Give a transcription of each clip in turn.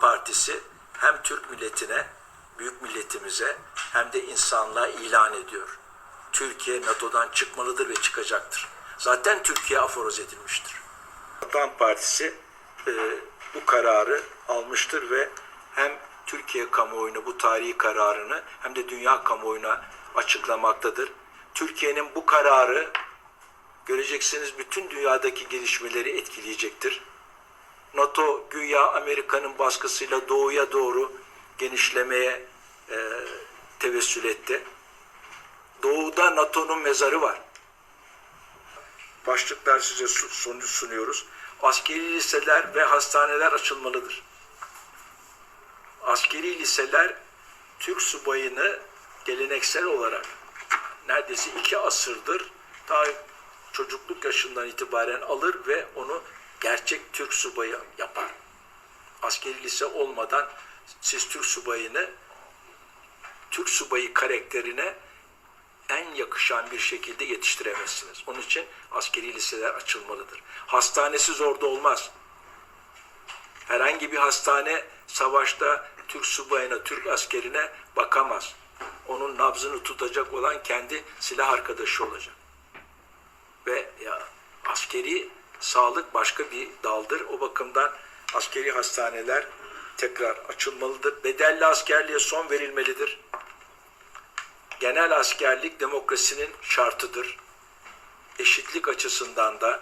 Partisi hem Türk milletine, büyük milletimize hem de insanlığa ilan ediyor. Türkiye NATO'dan çıkmalıdır ve çıkacaktır. Zaten Türkiye aforoz edilmiştir. Vatan Partisi e, bu kararı almıştır ve hem Türkiye kamuoyuna bu tarihi kararını hem de dünya kamuoyuna açıklamaktadır. Türkiye'nin bu kararı göreceksiniz bütün dünyadaki gelişmeleri etkileyecektir. NATO güya Amerika'nın baskısıyla doğuya doğru genişlemeye e, tevessül etti. Doğuda NATO'nun mezarı var. Başlıklar size sonuç sunuyoruz. Askeri liseler ve hastaneler açılmalıdır. Askeri liseler Türk subayını geleneksel olarak neredeyse iki asırdır daha çocukluk yaşından itibaren alır ve onu gerçek Türk subayı yapar. Askeri lise olmadan siz Türk subayını Türk subayı karakterine en yakışan bir şekilde yetiştiremezsiniz. Onun için askeri liseler açılmalıdır. Hastanesiz orada olmaz. Herhangi bir hastane savaşta Türk subayına, Türk askerine bakamaz. Onun nabzını tutacak olan kendi silah arkadaşı olacak. Ve ya askeri sağlık başka bir daldır. O bakımdan askeri hastaneler tekrar açılmalıdır. Bedelli askerliğe son verilmelidir. Genel askerlik demokrasinin şartıdır. Eşitlik açısından da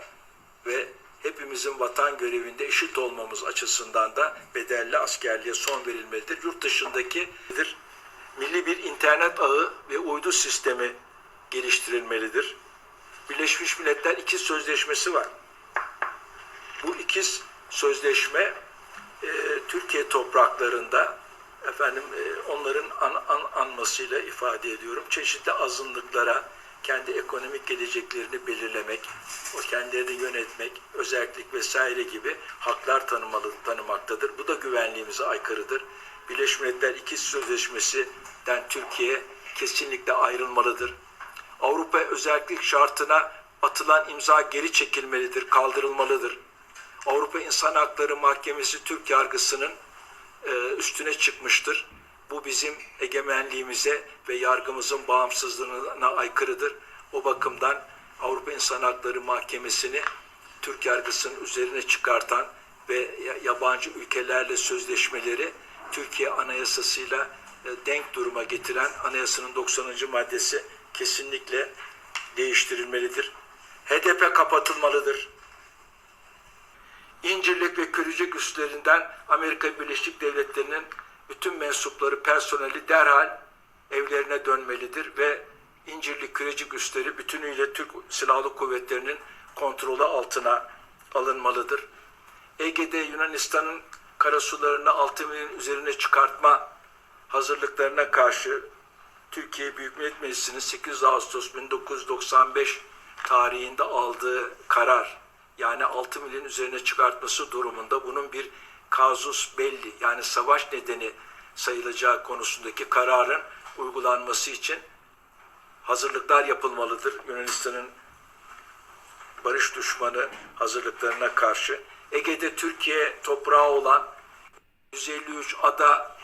ve hepimizin vatan görevinde eşit olmamız açısından da bedelli askerliğe son verilmelidir. Yurt dışındakidir. Milli bir internet ağı ve uydu sistemi geliştirilmelidir. Birleşmiş Milletler ikiz sözleşmesi var. Bu ikiz sözleşme e, Türkiye topraklarında efendim e, onların an, an, anmasıyla ifade ediyorum. Çeşitli azınlıklara kendi ekonomik geleceklerini belirlemek, o kendilerini yönetmek, özellik vesaire gibi haklar tanımalı, tanımaktadır. Bu da güvenliğimize aykırıdır. Birleşmiş Milletler İkiz Sözleşmesi'den Türkiye kesinlikle ayrılmalıdır. Avrupa özellik şartına atılan imza geri çekilmelidir, kaldırılmalıdır. Avrupa İnsan Hakları Mahkemesi Türk yargısının e, üstüne çıkmıştır. Bu bizim egemenliğimize ve yargımızın bağımsızlığına aykırıdır. O bakımdan Avrupa İnsan Hakları Mahkemesi'ni Türk yargısının üzerine çıkartan ve ya- yabancı ülkelerle sözleşmeleri Türkiye Anayasası'yla e, denk duruma getiren anayasanın 90. maddesi kesinlikle değiştirilmelidir. HDP kapatılmalıdır. İncirlik ve Kürücük üslerinden Amerika Birleşik Devletleri'nin bütün mensupları, personeli derhal evlerine dönmelidir ve İncirlik Kürecik üsleri bütünüyle Türk Silahlı Kuvvetleri'nin kontrolü altına alınmalıdır. Ege'de Yunanistan'ın karasularını 6 milin üzerine çıkartma hazırlıklarına karşı Türkiye Büyük Millet Meclisi'nin 8 Ağustos 1995 tarihinde aldığı karar yani 6 milin üzerine çıkartması durumunda bunun bir kazus belli yani savaş nedeni sayılacağı konusundaki kararın uygulanması için hazırlıklar yapılmalıdır. Yunanistan'ın barış düşmanı hazırlıklarına karşı Ege'de Türkiye toprağı olan 153 ada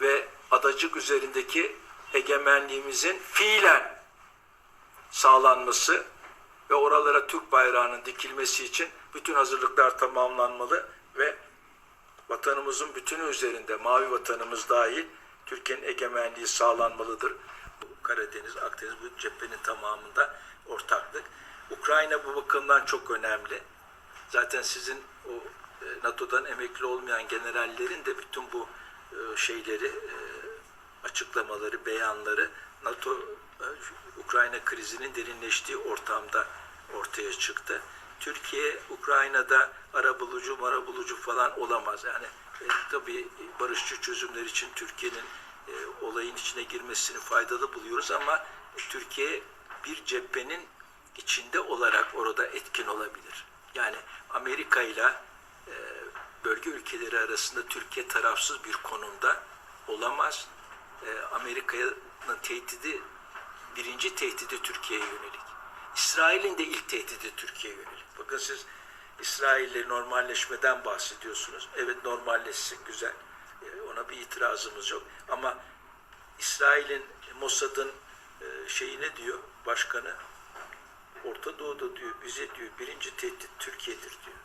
ve adacık üzerindeki egemenliğimizin fiilen sağlanması ve oralara Türk bayrağının dikilmesi için bütün hazırlıklar tamamlanmalı ve vatanımızın bütünü üzerinde mavi vatanımız dahil Türkiye'nin egemenliği sağlanmalıdır. Karadeniz, Akdeniz bu cephenin tamamında ortaklık. Ukrayna bu bakımdan çok önemli. Zaten sizin o e, NATO'dan emekli olmayan generallerin de bütün bu e, şeyleri e, açıklamaları, beyanları NATO Ukrayna krizinin derinleştiği ortamda çıktı. Türkiye Ukrayna'da arabulucu, marabulucu falan olamaz. Yani e, tabii barışçı çözümler için Türkiye'nin e, olayın içine girmesini faydalı buluyoruz ama Türkiye bir cephenin içinde olarak orada etkin olabilir. Yani Amerika ile e, bölge ülkeleri arasında Türkiye tarafsız bir konumda olamaz. E, Amerika'nın tehdidi birinci tehdidi Türkiye'ye yönelik. İsrail'in de ilk tehdidi Türkiye'ye yönelik. Bakın siz İsrail'le normalleşmeden bahsediyorsunuz. Evet normalleşsin güzel. E, Ona bir itirazımız yok. Ama İsrail'in Mossad'ın e, şeyi ne diyor başkanı? Orta Doğu'da diyor bize diyor birinci tehdit Türkiye'dir diyor.